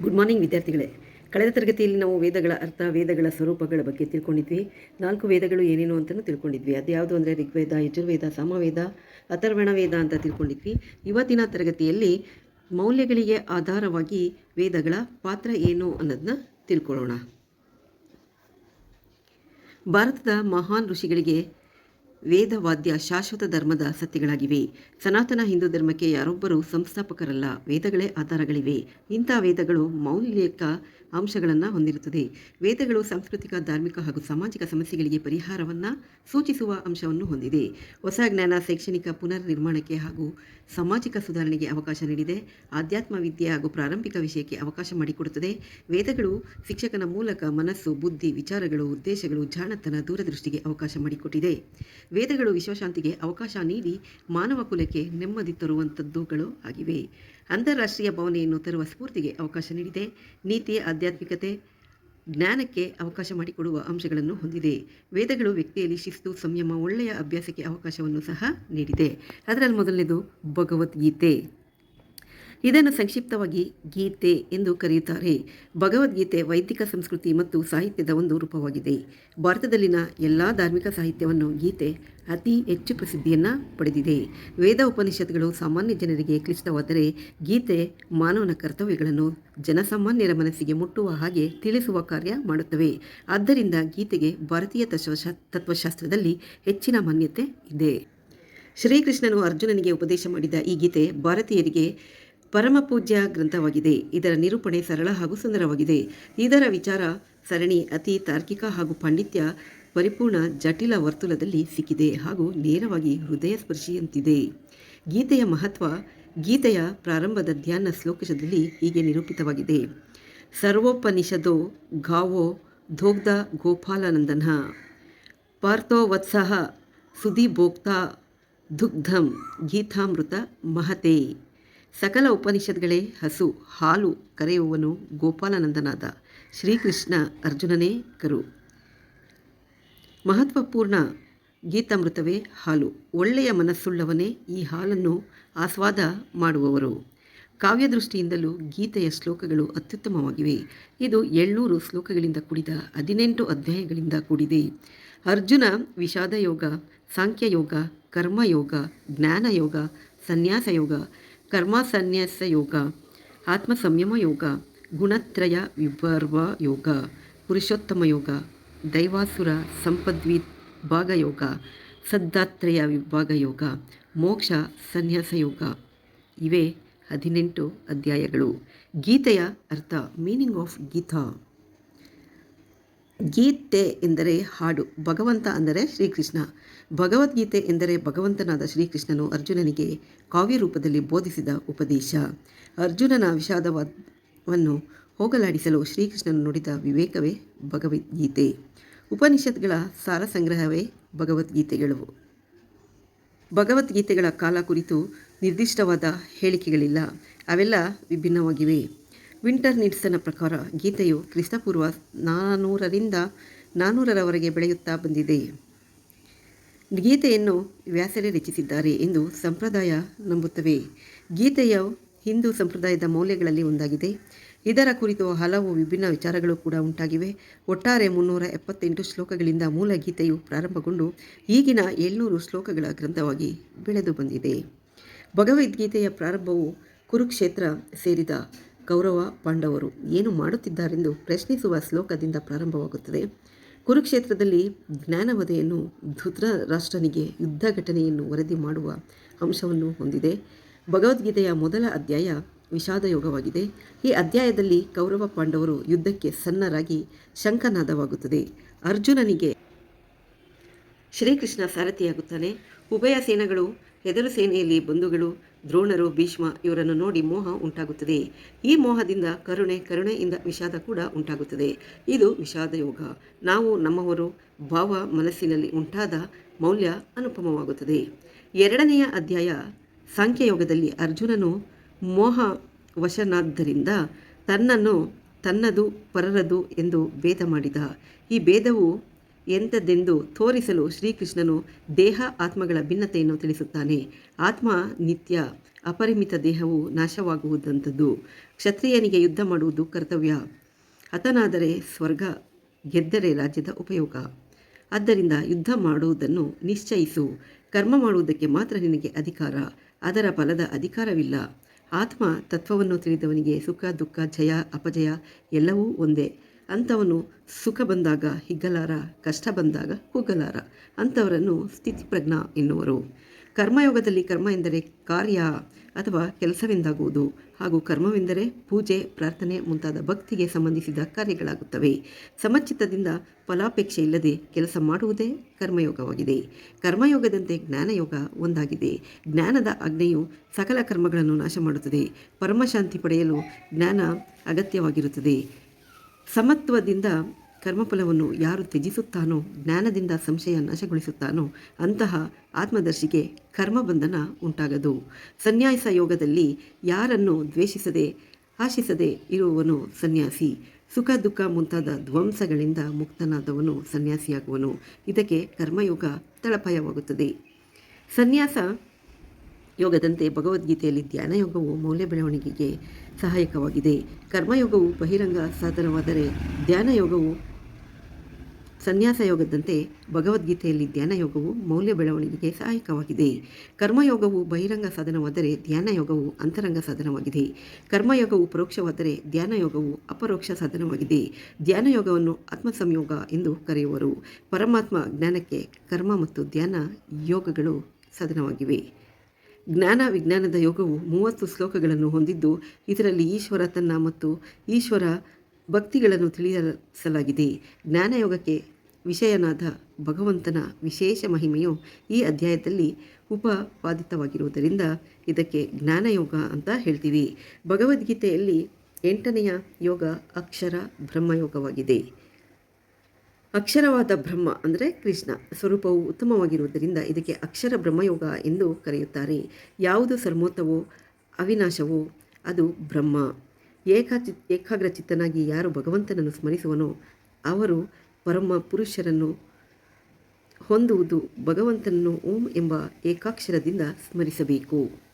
Good morning ವಿದ್ಯಾರ್ಥಿಗಳೇ. ಕಳೆದ ತರಗತಿಯಲ್ಲಿ ನಾವು ವೇದಗಳ ಅರ್ಥ, ವೇದಗಳ ಸ್ವರೂಪಗಳ ಬಗ್ಗೆ ತಿಳ್ಕೊಂಡಿದ್ವಿ. ನಾಲ್ಕು ವೇದಗಳು ಏನೇನು ಅಂತಲೂ ತಿಳ್ಕೊಂಡಿದ್ವಿ. ಅದು ಯಾವುದು ಅಂದರೆ ಋಗ್ವೇದ, ಯಜುರ್ವೇದ, ಸಮವೇದ, ಅಥರ್ವಣ ವೇದ ಅಂತ ತಿಳ್ಕೊಂಡಿದ್ವಿ. ಇವತ್ತಿನ ತರಗತಿಯಲ್ಲಿ ಮೌಲ್ಯಗಳಿಗೆ ಆಧಾರವಾಗಿ ವೇದಗಳ ಪಾತ್ರ ಏನು ಅನ್ನೋದನ್ನ ತಿಳ್ಕೊಳ್ಳೋಣ. ಭಾರತದ ಮಹಾನ್ ಋಷಿಗಳಿಗೆ ವೇದವಾದ್ಯ ಶಾಶ್ವತ ಧರ್ಮದ ಸತ್ಯಗಳಾಗಿವೆ. ಸನಾತನ ಹಿಂದೂ ಧರ್ಮಕ್ಕೆ ಯಾರೊಬ್ಬರೂ ಸಂಸ್ಥಾಪಕರಲ್ಲ. ವೇದಗಳೇ ಆಧಾರಗಳಿವೆ. ಇಂಥ ವೇದಗಳು ಮೌಲ್ಯಕ ಅಂಶಗಳನ್ನು ಹೊಂದಿರುತ್ತದೆ. ವೇದಗಳು ಸಾಂಸ್ಕೃತಿಕ, ಧಾರ್ಮಿಕ ಹಾಗೂ ಸಾಮಾಜಿಕ ಸಮಸ್ಯೆಗಳಿಗೆ ಪರಿಹಾರವನ್ನು ಸೂಚಿಸುವ ಅಂಶವನ್ನು ಹೊಂದಿದೆ. ಹೊಸ ಜ್ಞಾನ, ಶೈಕ್ಷಣಿಕ ಪುನರ್ ನಿರ್ಮಾಣಕ್ಕೆ ಹಾಗೂ ಸಾಮಾಜಿಕ ಸುಧಾರಣೆಗೆ ಅವಕಾಶ ನೀಡಿದೆ. ಆಧ್ಯಾತ್ಮ ವಿದ್ಯೆ ಹಾಗೂ ಪ್ರಾರಂಭಿಕ ವಿಷಯಕ್ಕೆ ಅವಕಾಶ ಮಾಡಿಕೊಡುತ್ತದೆ. ವೇದಗಳು ಶಿಕ್ಷಕನ ಮೂಲಕ ಮನಸ್ಸು, ಬುದ್ಧಿ, ವಿಚಾರಗಳು, ಉದ್ದೇಶಗಳು, ಜಾಣತನ ದೂರದೃಷ್ಟಿಗೆ ಅವಕಾಶ ಮಾಡಿಕೊಟ್ಟಿದೆ. ವೇದಗಳು ವಿಶ್ವಶಾಂತಿಗೆ ಅವಕಾಶ ನೀಡಿ ಮಾನವ ಕುಲಕ್ಕೆ ನೆಮ್ಮದಿ ತರುವಂಥದ್ದುಗಳು ಆಗಿವೆ. ಅಂತಾರಾಷ್ಟ್ರೀಯ ಭಾವನೆಯನ್ನು ತರುವ ಸ್ಫೂರ್ತಿಗೆ ಅವಕಾಶ ನೀಡಿದೆ. ನೀತಿ, ಆಧ್ಯಾತ್ಮಿಕತೆ, ಜ್ಞಾನಕ್ಕೆ ಅವಕಾಶ ಮಾಡಿಕೊಡುವ ಅಂಶಗಳನ್ನು ಹೊಂದಿದೆ. ವೇದಗಳು ವ್ಯಕ್ತಿಯಲ್ಲಿ ಶಿಸ್ತು, ಸಂಯಮ, ಒಳ್ಳೆಯ ಅಭ್ಯಾಸಕ್ಕೆ ಅವಕಾಶವನ್ನು ಸಹ ನೀಡಿದೆ. ಅದರಲ್ಲಿ ಮೊದಲನೇದು ಭಗವದ್ಗೀತೆ. ಇದನ್ನು ಸಂಕ್ಷಿಪ್ತವಾಗಿ ಗೀತೆ ಎಂದು ಕರೆಯುತ್ತಾರೆ. ಭಗವದ್ಗೀತೆ ವೈದಿಕ ಸಂಸ್ಕೃತಿ ಮತ್ತು ಸಾಹಿತ್ಯದ ಒಂದು ರೂಪವಾಗಿದೆ. ಭಾರತದಲ್ಲಿನ ಎಲ್ಲ ಧಾರ್ಮಿಕ ಸಾಹಿತ್ಯವನ್ನು ಗೀತೆ ಅತಿ ಹೆಚ್ಚು ಪ್ರಸಿದ್ಧಿಯನ್ನು ಪಡೆದಿದೆ. ವೇದ ಉಪನಿಷತ್ಗಳು ಸಾಮಾನ್ಯ ಜನರಿಗೆ ಕ್ಲಿಷ್ಟವಾದರೆ ಗೀತೆ ಮಾನವನ ಕರ್ತವ್ಯಗಳನ್ನು ಜನಸಾಮಾನ್ಯರ ಮನಸ್ಸಿಗೆ ಮುಟ್ಟುವ ಹಾಗೆ ತಿಳಿಸುವ ಕಾರ್ಯ ಮಾಡುತ್ತವೆ. ಆದ್ದರಿಂದ ಗೀತೆಗೆ ಭಾರತೀಯ ತತ್ವಶಾ ತತ್ವಶಾಸ್ತ್ರದಲ್ಲಿ ಹೆಚ್ಚಿನ ಮಾನ್ಯತೆ ಇದೆ. ಶ್ರೀಕೃಷ್ಣನು ಅರ್ಜುನನಿಗೆ ಉಪದೇಶ ಮಾಡಿದ ಈ ಗೀತೆ ಭಾರತೀಯರಿಗೆ ಪರಮಪೂಜ್ಯ ಗ್ರಂಥವಾಗಿದೆ. ಇದರ ನಿರೂಪಣೆ ಸರಳ ಹಾಗೂ ಸುಂದರವಾಗಿದೆ. ಇದರ ವಿಚಾರ ಸರಣಿ, ಅತಿ ತಾರ್ಕಿಕ ಹಾಗೂ ಪಾಂಡಿತ್ಯ ಪರಿಪೂರ್ಣ, ಜಟಿಲ ವರ್ತುಲದಲ್ಲಿ ಸಿಕ್ಕಿದೆ ಹಾಗೂ ನೇರವಾಗಿ ಹೃದಯ ಸ್ಪರ್ಶಿಯಂತಿದೆ ಗೀತೆಯ ಮಹತ್ವ ಗೀತೆಯ ಪ್ರಾರಂಭದ ಧ್ಯಾನ ಶ್ಲೋಕದಲ್ಲಿ ಹೀಗೆ ನಿರೂಪಿತವಾಗಿದೆ. ಸರ್ವೋಪನಿಷದೋ ಗಾವೋ ಧೋಗ್ಧ ಗೋಪಾಲನಂದನ. ಪಾರ್ಥೋ ವತ್ಸಹ ಸುಧಿಭೋಕ್ತಾ ದುಗ್ಧಂ ಗೀತಾಮೃತ ಮಹತೆ. ಸಕಲ ಉಪನಿಷತ್ಗಳೇ ಹಸು, ಹಾಲು ಕರೆಯುವವನು ಗೋಪಾಲನಂದನಾದ. ಶ್ರೀಕೃಷ್ಣ ಅರ್ಜುನನೇ ಕರು. ಮಹತ್ವಪೂರ್ಣ ಗೀತಾಮೃತವೇ ಹಾಲು. ಒಳ್ಳೆಯ ಮನಸ್ಸುಳ್ಳವನೇ ಈ ಹಾಲನ್ನು ಆಸ್ವಾದ ಮಾಡುವವರು. ಕಾವ್ಯದೃಷ್ಟಿಯಿಂದಲೂ ಗೀತೆಯ ಶ್ಲೋಕಗಳು ಅತ್ಯುತ್ತಮವಾಗಿವೆ. ಇದು ಏಳ್ನೂರು ಶ್ಲೋಕಗಳಿಂದ ಕೂಡಿದ ಹದಿನೆಂಟು ಅಧ್ಯಾಯಗಳಿಂದ ಕೂಡಿದೆ. ಅರ್ಜುನ ವಿಷಾದ ಯೋಗ ಸಾಂಖ್ಯಯೋಗ, ಕರ್ಮಯೋಗ, ಜ್ಞಾನಯೋಗ ಸನ್ಯಾಸ ಯೋಗ ಕರ್ಮ ಸನ್ಯಾಸ ಯೋಗ ಆತ್ಮ ಸಂಯಮ ಯೋಗ ಗುಣತ್ರಯ ವಿಭರ್ವ ಯೋಗ ಪುರುಷೋತ್ತಮ ಯೋಗ ದೈವಾಸುರ ಸಂಪದ್ವಿ ಭಾಗಯೋಗ, ಸದ್ದಾತ್ರಯ ವಿಭಾಗ ಯೋಗ ಮೋಕ್ಷ ಸನ್ಯಾಸ ಯೋಗ ಇವೆ ಹದಿನೆಂಟು ಅಧ್ಯಾಯಗಳು. ಗೀತೆಯ ಅರ್ಥ ಮೀನಿಂಗ್ ಆಫ್ ಗೀತಾ. ಗೀತೆ ಎಂದರೆ ಹಾಡು. ಭಗವಂತ ಅಂದರೆ ಶ್ರೀಕೃಷ್ಣ. ಭಗವದ್ಗೀತೆ ಎಂದರೆ ಭಗವಂತನಾದ ಶ್ರೀಕೃಷ್ಣನು ಅರ್ಜುನನಿಗೆ ಕಾವ್ಯ ರೂಪದಲ್ಲಿ ಬೋಧಿಸಿದ ಉಪದೇಶ. ಅರ್ಜುನನ ವಿಷಾದವನ್ನು ಹೋಗಲಾಡಿಸಲು ಶ್ರೀಕೃಷ್ಣನು ನುಡಿದ ವಿವೇಕವೇ ಭಗವದ್ಗೀತೆ. ಉಪನಿಷತ್ಗಳ ಸಾರ ಸಂಗ್ರಹವೇ ಭಗವದ್ಗೀತೆಗಳು. ಭಗವದ್ಗೀತೆಗಳ ಕಾಲ ಕುರಿತು ನಿರ್ದಿಷ್ಟವಾದ ಹೇಳಿಕೆಗಳಿಲ್ಲ. ಅವೆಲ್ಲ ವಿಭಿನ್ನವಾಗಿವೆ. ವಿಂಟರ್ ನಿಡ್ಸನ ಪ್ರಕಾರ ಗೀತೆಯು ಕ್ರಿಸ್ತಪೂರ್ವ ನಾನ್ನೂರರಿಂದ ನಾನ್ನೂರರವರೆಗೆ ಬೆಳೆಯುತ್ತಾ ಬಂದಿದೆ. ಗೀತೆಯನ್ನು ವ್ಯಾಸರೇ ರಚಿಸಿದ್ದಾರೆ ಎಂದು ಸಂಪ್ರದಾಯ ನಂಬುತ್ತವೆ. ಗೀತೆಯು ಹಿಂದೂ ಸಂಪ್ರದಾಯದ ಮೌಲ್ಯಗಳಲ್ಲಿ ಒಂದಾಗಿದೆ. ಇದರ ಕುರಿತು ಹಲವು ವಿಭಿನ್ನ ವಿಚಾರಗಳು ಕೂಡ ಉಂಟಾಗಿವೆ. ಒಟ್ಟಾರೆ ಮುನ್ನೂರ ಎಪ್ಪತ್ತೆಂಟು ಶ್ಲೋಕಗಳಿಂದ ಮೂಲ ಗೀತೆಯು ಪ್ರಾರಂಭಗೊಂಡು ಈಗಿನ ಏಳ್ನೂರು ಶ್ಲೋಕಗಳ ಗ್ರಂಥವಾಗಿ ಬೆಳೆದು ಬಂದಿದೆ. ಭಗವದ್ಗೀತೆಯ ಪ್ರಾರಂಭವು ಕುರುಕ್ಷೇತ್ರ ಸೇರಿದ ಕೌರವ ಪಾಂಡವರು ಏನು ಮಾಡುತ್ತಿದ್ದಾರೆಂದು ಪ್ರಶ್ನಿಸುವ ಶ್ಲೋಕದಿಂದ ಪ್ರಾರಂಭವಾಗುತ್ತದೆ. ಕುರುಕ್ಷೇತ್ರದಲ್ಲಿ ಜ್ಞಾನವಧೆಯನ್ನು ಧೃತರಾಷ್ಟ್ರನಿಗೆ ಯುದ್ಧ ಘಟನೆಯನ್ನು ವರದಿ ಮಾಡುವ ಅಂಶವನ್ನು ಹೊಂದಿದೆ. ಭಗವದ್ಗೀತೆಯ ಮೊದಲ ಅಧ್ಯಾಯ ವಿಷಾದಯೋಗವಾಗಿದೆ. ಈ ಅಧ್ಯಾಯದಲ್ಲಿ ಕೌರವ ಪಾಂಡವರು ಯುದ್ಧಕ್ಕೆ ಸನ್ನರಾಗಿ ಶಂಕನಾದವಾಗುತ್ತದೆ ಅರ್ಜುನನಿಗೆ ಶ್ರೀಕೃಷ್ಣ ಸಾರಥಿಯಾಗುತ್ತಾನೆ. ಉಭಯ ಸೇನೆಗಳು ಎದುರು ಸೇನೆಯಲ್ಲಿ ಬಂಧುಗಳು ದ್ರೋಣರು, ಭೀಷ್ಮ ಇವರನ್ನು ನೋಡಿ ಮೋಹ ಉಂಟಾಗುತ್ತದೆ. ಈ ಮೋಹದಿಂದ ಕರುಣೆ, ಕರುಣೆಯಿಂದ ವಿಷಾದ ಕೂಡ ಉಂಟಾಗುತ್ತದೆ. ಇದು ವಿಷಾದ ಯೋಗ ನಾವು ನಮ್ಮವರು ಭಾವ ಮನಸ್ಸಿನಲ್ಲಿ ಉಂಟಾದ ಮೌಲ್ಯ ಅನುಪಮವಾಗುತ್ತದೆ. ಎರಡನೆಯ ಅಧ್ಯಾಯ, ಸಾಂಖ್ಯಯೋಗದಲ್ಲಿ ಅರ್ಜುನನು ಮೋಹ ವಶನಾದ್ದರಿಂದ ತನ್ನನ್ನು ತನ್ನದು ಪರರದು ಎಂದು ಭೇದ ಮಾಡಿದ. ಈ ಭೇದವು ಎಂಥದ್ದೆಂದು ತೋರಿಸಲು ಶ್ರೀಕೃಷ್ಣನು ದೇಹ ಆತ್ಮಗಳ ಭಿನ್ನತೆಯನ್ನು ತಿಳಿಸುತ್ತಾನೆ. ಆತ್ಮ ನಿತ್ಯ ಅಪರಿಮಿತ ದೇಹವು ನಾಶವಾಗುವುದಂಥದ್ದು. ಕ್ಷತ್ರಿಯನಿಗೆ ಯುದ್ಧ ಮಾಡುವುದು ಕರ್ತವ್ಯ. ಹತನಾದರೆ ಸ್ವರ್ಗ, ಗೆದ್ದರೆ ರಾಜ್ಯದ ಉಪಯೋಗ. ಆದ್ದರಿಂದ ಯುದ್ಧ ಮಾಡುವುದನ್ನು ನಿಶ್ಚಯಿಸು. ಕರ್ಮ ಮಾಡುವುದಕ್ಕೆ ಮಾತ್ರ ನಿನಗೆ ಅಧಿಕಾರ. ಅದರ ಫಲದ ಅಧಿಕಾರವಿಲ್ಲ. ಆತ್ಮ ತತ್ವವನ್ನು ತಿಳಿದವನಿಗೆ ಸುಖ, ದುಃಖ, ಜಯ, ಅಪಜಯ ಎಲ್ಲವೂ ಒಂದೇ. ಅಂಥವನು ಸುಖ ಬಂದಾಗ ಹಿಗ್ಗಲಾರ, ಕಷ್ಟ ಬಂದಾಗ ಕುಗ್ಗಲಾರ ಅಂಥವರನ್ನು ಸ್ಥಿತಿಪ್ರಜ್ಞ ಎನ್ನುವರು. ಕರ್ಮಯೋಗದಲ್ಲಿ ಕರ್ಮ ಎಂದರೆ ಕಾರ್ಯ ಅಥವಾ ಕೆಲಸವೆಂದಾಗುವುದು. ಹಾಗೂ ಕರ್ಮವೆಂದರೆ ಪೂಜೆ, ಪ್ರಾರ್ಥನೆ ಮುಂತಾದ ಭಕ್ತಿಗೆ ಸಂಬಂಧಿಸಿದ ಕಾರ್ಯಗಳಾಗುತ್ತವೆ. ಸಮಚಿತ್ತದಿಂದ ಫಲಾಪೇಕ್ಷೆ ಇಲ್ಲದೆ ಕೆಲಸ ಮಾಡುವುದೇ ಕರ್ಮಯೋಗವಾಗಿದೆ. ಕರ್ಮಯೋಗದಂತೆ ಜ್ಞಾನಯೋಗ ಒಂದಾಗಿದೆ. ಜ್ಞಾನದ ಆಜ್ಞೆಯು ಸಕಲ ಕರ್ಮಗಳನ್ನು ನಾಶ ಮಾಡುತ್ತದೆ ಪರಮಶಾಂತಿ ಪಡೆಯಲು ಜ್ಞಾನ ಅಗತ್ಯವಾಗಿರುತ್ತದೆ. ಸಮತ್ವದಿಂದ ಕರ್ಮಫಲವನ್ನು ಯಾರು ತ್ಯಜಿಸುತ್ತಾನೋ, ಜ್ಞಾನದಿಂದ ಸಂಶಯ ನಾಶಗೊಳಿಸುತ್ತಾನೋ, ಅಂತಹ ಆತ್ಮದರ್ಶಿಗೆ ಕರ್ಮಬಂಧನ ಉಂಟಾಗದು. ಸನ್ಯಾಸ ಯೋಗದಲ್ಲಿ ಯಾರನ್ನು ದ್ವೇಷಿಸದೆ, ಆಶಿಸದೆ ಇರುವವನು ಸನ್ಯಾಸಿ. ಸುಖ ದುಃಖ ಮುಂತಾದ ಧ್ವಂಸಗಳಿಂದ ಮುಕ್ತನಾದವನು ಸನ್ಯಾಸಿಯಾಗುವನು. ಇದಕ್ಕೆ ಕರ್ಮಯೋಗ ತಳಪಾಯವಾಗುತ್ತದೆ. ಸನ್ಯಾಸ ಯೋಗದಂತೆ ಭಗವದ್ಗೀತೆಯಲ್ಲಿ ಧ್ಯಾನಯೋಗವು ಮೌಲ್ಯ ಬೆಳವಣಿಗೆಗೆ ಸಹಾಯಕವಾಗಿದೆ. ಕರ್ಮಯೋಗವು ಬಹಿರಂಗ ಸಾಧನವಾದರೆ ಧ್ಯಾನಯೋಗವು ಸನ್ಯಾಸ ಯೋಗದಂತೆ ಭಗವದ್ಗೀತೆಯಲ್ಲಿ ಧ್ಯಾನಯೋಗವು ಮೌಲ್ಯ ಬೆಳವಣಿಗೆಗೆ ಸಹಾಯಕವಾಗಿದೆ. ಕರ್ಮಯೋಗವು ಬಹಿರಂಗ ಸಾಧನವಾದರೆ ಧ್ಯಾನಯೋಗವು ಅಂತರಂಗ ಸಾಧನವಾಗಿದೆ. ಕರ್ಮಯೋಗವು ಪರೋಕ್ಷವಾದರೆ ಧ್ಯಾನಯೋಗವು ಅಪರೋಕ್ಷ ಸಾಧನವಾಗಿದೆ. ಧ್ಯಾನಯೋಗವನ್ನು ಆತ್ಮಸಂಯೋಗ ಎಂದು ಕರೆಯುವರು. ಪರಮಾತ್ಮ ಜ್ಞಾನಕ್ಕೆ ಕರ್ಮ ಮತ್ತು ಧ್ಯಾನ ಯೋಗಗಳು ಸಾಧನವಾಗಿವೆ. ಜ್ಞಾನ ವಿಜ್ಞಾನದ ಯೋಗವು ಮೂವತ್ತು ಶ್ಲೋಕಗಳನ್ನು ಹೊಂದಿದ್ದು, ಇದರಲ್ಲಿ ಈಶ್ವರ ತನ್ನ ಮತ್ತು ಈಶ್ವರ ಭಕ್ತಿಗಳನ್ನು ತಿಳಿಸಲಾಗಿದೆ. ಜ್ಞಾನಯೋಗಕ್ಕೆ ವಿಷಯನಾದ ಭಗವಂತನ ವಿಶೇಷ ಮಹಿಮೆಯು ಈ ಅಧ್ಯಾಯದಲ್ಲಿ ಉಪಪಾದಿತವಾಗಿರುವುದರಿಂದ ಇದಕ್ಕೆ ಜ್ಞಾನಯೋಗ ಅಂತ ಹೇಳ್ತೀವಿ. ಭಗವದ್ಗೀತೆಯಲ್ಲಿ ಎಂಟನೆಯ ಯೋಗ ಅಕ್ಷರ ಬ್ರಹ್ಮಯೋಗವಾಗಿದೆ. ಅಕ್ಷರವಾದ ಬ್ರಹ್ಮ ಅಂದರೆ ಕೃಷ್ಣ. ಸ್ವರೂಪವು ಉತ್ತಮವಾಗಿರುವುದರಿಂದ ಇದಕ್ಕೆ ಅಕ್ಷರ ಬ್ರಹ್ಮಯೋಗ ಎಂದು ಕರೆಯುತ್ತಾರೆ. ಯಾವುದು ಸರ್ಮೋತ್ತವೋ ಅವಿನಾಶವೋ ಅದು ಬ್ರಹ್ಮ. ಏಕಾಚಿ, ಏಕಾಗ್ರಚಿತ್ತನಾಗಿ ಯಾರು ಭಗವಂತನನ್ನು ಸ್ಮರಿಸುವನೋ ಅವರು ಪರಮ ಪುರುಷರನ್ನು ಹೊಂದುವುದು ಭಗವಂತನನ್ನು ಓಂ ಎಂಬ ಏಕಾಕ್ಷರದಿಂದ ಸ್ಮರಿಸಬೇಕು.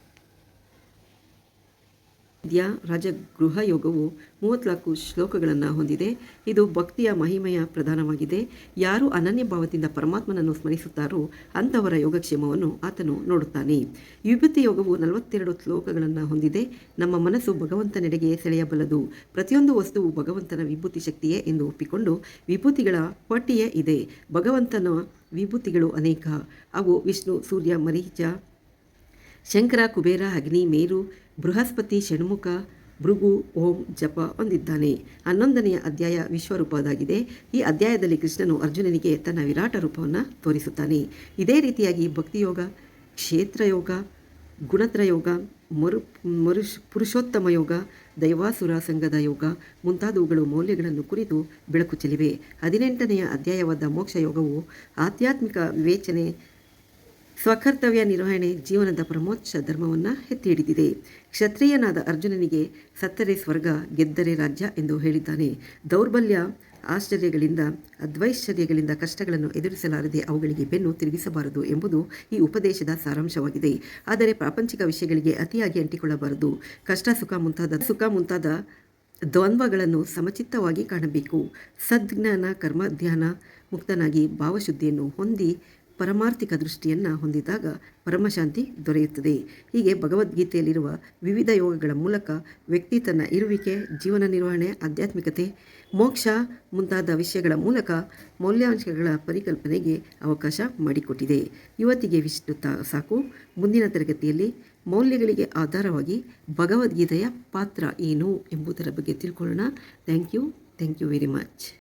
ಧ್ಯ ರಾಜಗೃಹ ಯೋಗವು ಮೂವತ್ತ್ನಾಲ್ಕು ಶ್ಲೋಕಗಳನ್ನು ಹೊಂದಿದೆ. ಇದು ಭಕ್ತಿಯ ಮಹಿಮೆಯ ಪ್ರಧಾನವಾಗಿದೆ. ಯಾರು ಅನನ್ಯ ಭಾವದಿಂದ ಪರಮಾತ್ಮನನ್ನು ಸ್ಮರಿಸುತ್ತಾರೋ ಅಂಥವರ ಯೋಗಕ್ಷೇಮವನ್ನು ಆತನು ನೋಡುತ್ತಾನೆ. ವಿಭೂತಿ ಯೋಗವು ನಲವತ್ತೆರಡು ಶ್ಲೋಕಗಳನ್ನು ಹೊಂದಿದೆ. ನಮ್ಮ ಮನಸ್ಸು ಭಗವಂತನೆಡೆಗೆ ಸೆಳೆಯಬಲ್ಲದು. ಪ್ರತಿಯೊಂದು ವಸ್ತುವು ಭಗವಂತನ ವಿಭೂತಿ ಶಕ್ತಿಯೇ ಎಂದು ಒಪ್ಪಿಕೊಂಡು ವಿಭೂತಿಗಳ ಪಟ್ಟಿಯೇ ಇದೆ. ಭಗವಂತನ ವಿಭೂತಿಗಳು ಅನೇಕ. ಅವು ವಿಷ್ಣು, ಸೂರ್ಯ, ಮರೀಚ, ಶಂಕರ, ಕುಬೇರ, ಅಗ್ನಿ, ಮೇರು ಬೃಹಸ್ಪತಿ ಷಣ್ಮುಖ, ಭೃಗು ಓಂ ಜಪ ಹೊಂದಿದ್ದಾನೆ. ಹನ್ನೊಂದನೆಯ ಅಧ್ಯಾಯ ವಿಶ್ವರೂಪದಾಗಿದೆ ಈ ಅಧ್ಯಾಯದಲ್ಲಿ ಕೃಷ್ಣನು ಅರ್ಜುನನಿಗೆ ತನ್ನ ವಿರಾಟ ರೂಪವನ್ನು ತೋರಿಸುತ್ತಾನೆ. ಇದೇ ರೀತಿಯಾಗಿ ಭಕ್ತಿಯೋಗ, ಕ್ಷೇತ್ರಯೋಗ, ಗುಣತ್ರಯೋಗ, ಮರು ಮರು ಪುರುಷೋತ್ತಮ ಯೋಗ, ದೈವಾಸುರ ಸಂಘದ ಯೋಗ ಮುಂತಾದವುಗಳು ಮೌಲ್ಯಗಳನ್ನು ಕುರಿತು ಬೆಳಕು ಚೆಲ್ಲಿವೆ. ಹದಿನೆಂಟನೆಯ ಅಧ್ಯಾಯವಾದ ಮೋಕ್ಷ ಯೋಗವು ಆಧ್ಯಾತ್ಮಿಕ ವಿವೇಚನೆ ಸ್ವಕರ್ತವ್ಯ ನಿರ್ವಹಣೆ ಜೀವನದ ಪ್ರಮೋಚ್ಛ ಧರ್ಮವನ್ನು ಎತ್ತಿ ಹಿಡಿದಿದೆ ಕ್ಷತ್ರಿಯನಾದ ಅರ್ಜುನನಿಗೆ ಸತ್ತರೆ ಸ್ವರ್ಗ ಗೆದ್ದರೆ ರಾಜ್ಯ ಎಂದು ಹೇಳಿದ್ದಾನೆ. ದೌರ್ಬಲ್ಯ, ಆಶ್ಚರ್ಯಗಳಿಂದ, ಅದ್ವೈಶ್ಚರ್ಯಗಳಿಂದ ಕಷ್ಟಗಳನ್ನು ಎದುರಿಸಲಾರದೆ ಅವುಗಳಿಗೆ ಬೆನ್ನು ತಿರುಗಿಸಬಾರದು ಎಂಬುದು ಈ ಉಪದೇಶದ ಸಾರಾಂಶವಾಗಿದೆ. ಆದರೆ ಪ್ರಾಪಂಚಿಕ ವಿಷಯಗಳಿಗೆ ಅತಿಯಾಗಿ ಅಂಟಿಕೊಳ್ಳಬಾರದು. ಕಷ್ಟ, ಸುಖ ಮುಂತಾದ ಸುಖ ಮುಂತಾದ ದ್ವಂದ್ವಗಳನ್ನು ಸಮಚಿತ್ತವಾಗಿ ಕಾಣಬೇಕು. ಸದ್ಜ್ಞಾನ, ಕರ್ಮ, ಧ್ಯಾನ, ಮುಕ್ತನಾಗಿ ಭಾವಶುದ್ಧಿಯನ್ನು ಹೊಂದಿ ಪರಮಾರ್ಥಿಕ ದೃಷ್ಟಿಯನ್ನು ಹೊಂದಿದಾಗ ಪರಮಶಾಂತಿ ದೊರೆಯುತ್ತದೆ. ಹೀಗೆ ಭಗವದ್ಗೀತೆಯಲ್ಲಿರುವ ವಿವಿಧ ಯೋಗಗಳ ಮೂಲಕ ವ್ಯಕ್ತಿ ತನ್ನ ಇರುವಿಕೆ, ಜೀವನ ನಿರ್ವಹಣೆ, ಆಧ್ಯಾತ್ಮಿಕತೆ, ಮೋಕ್ಷ ಮುಂತಾದ ವಿಷಯಗಳ ಮೂಲಕ ಮೌಲ್ಯಾಂಶಗಳ ಪರಿಕಲ್ಪನೆಗೆ ಅವಕಾಶ ಮಾಡಿಕೊಟ್ಟಿದೆ. ಇವತ್ತಿಗೆ ವಿಷ್ಣು ಸಾಕು. ಮುಂದಿನ ತರಗತಿಯಲ್ಲಿ ಮೌಲ್ಯಗಳಿಗೆ ಆಧಾರವಾಗಿ ಭಗವದ್ಗೀತೆಯ ಪಾತ್ರ ಏನು ಎಂಬುದರ ಬಗ್ಗೆ ತಿಳ್ಕೊಳ್ಳೋಣ. Thank you. Thank you very much.